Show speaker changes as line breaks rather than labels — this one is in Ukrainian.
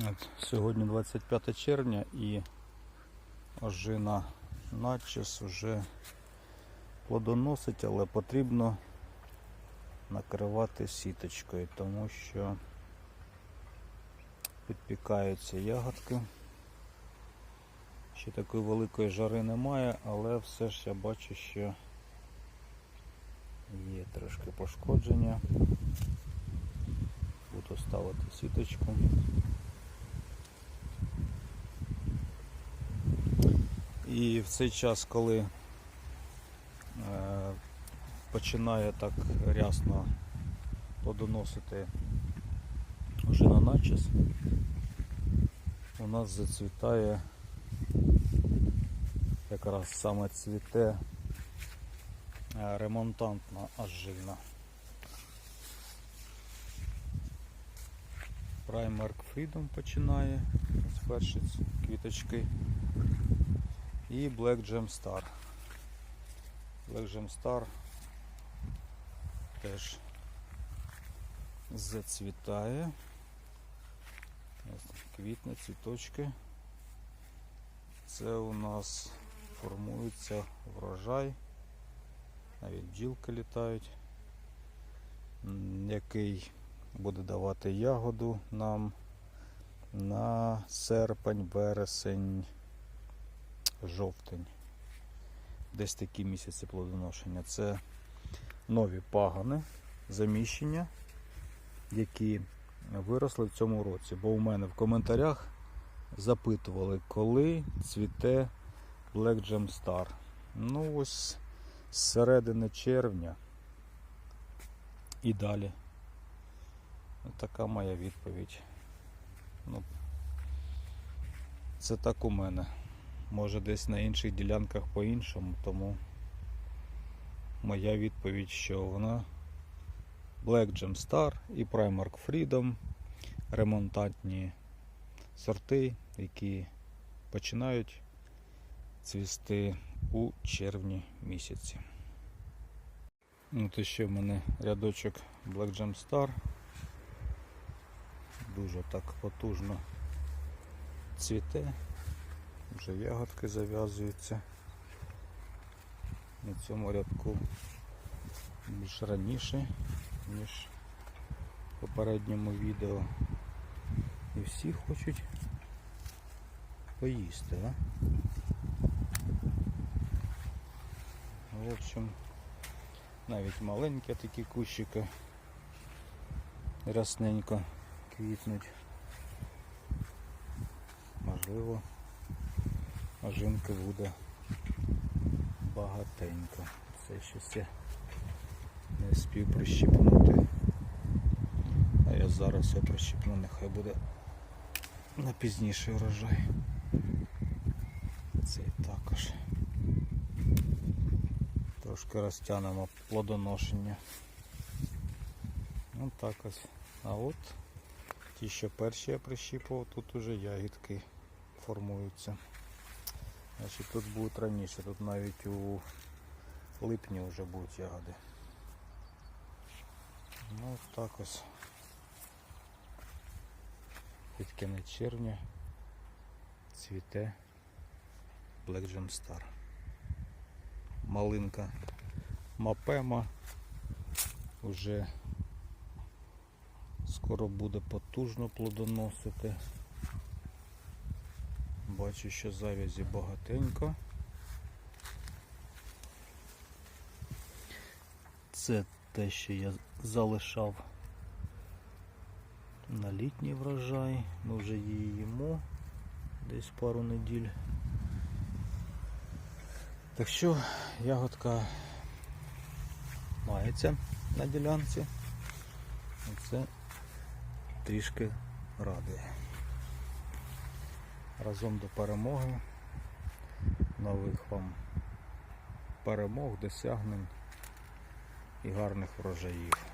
От, сьогодні 25 червня і ожина начес вже плодоносить, але потрібно накривати сіточкою, тому що підпікаються ягодки. Ще такої великої жари немає, але все ж я бачу, що є трошки пошкодження. Буду ставити сіточку. І в цей час, коли е, починає так рясно плодоносити вже на начес, у нас зацвітає якраз саме цвіте е, ремонтантна ажина. Primark Freedom починає з перші квіточки. І Black Gem Star. Black Gem Star теж зацвітає. Ось квітне, цвіточки. Це у нас формується врожай. Навіть бджілки літають, який буде давати ягоду нам на серпень, вересень, жовтень. Десь такі місяці плодоношення. Це нові пагани, заміщення, які виросли в цьому році. Бо у мене в коментарях запитували, коли цвіте Black Gem Star. Ну ось з середини червня і далі. Така моя відповідь. Ну, це так у мене. Може десь на інших ділянках по-іншому, тому моя відповідь, що вона Black Gem Star і Primark Freedom ремонтантні сорти, які починають цвісти у червні місяці. От ще в мене рядочок Black Gem Star. Дуже так потужно цвіте. Вже ягодки зав'язуються на цьому рядку більш раніше, ніж в попередньому відео. І всі хочуть поїсти, а? В общем, навіть маленькі такі кущики рясненько квітнуть. Можливо, ожинки буде багатенько. Це щось я не спів прищіпнути. А я зараз його прищіпну, нехай буде на пізніший урожай. Цей також. Трошки розтягнемо плодоношення. Ну так ось. А от ті, що перші я прищіпував, тут уже ягідки формуються. Значить тут будуть раніше, тут навіть у липні вже будуть ягоди. Ну так ось. Під кінець червня цвіте Black Gem Star. Малинка Мапема вже скоро буде потужно плодоносити. Бачу, що завязі багатенько. Це те, що я залишав на літній врожай. Ми вже її їмо десь пару неділь. Так що ягодка мається на ділянці. Це трішки радує. Разом до перемоги. Нових вам перемог, досягнень і гарних врожаїв.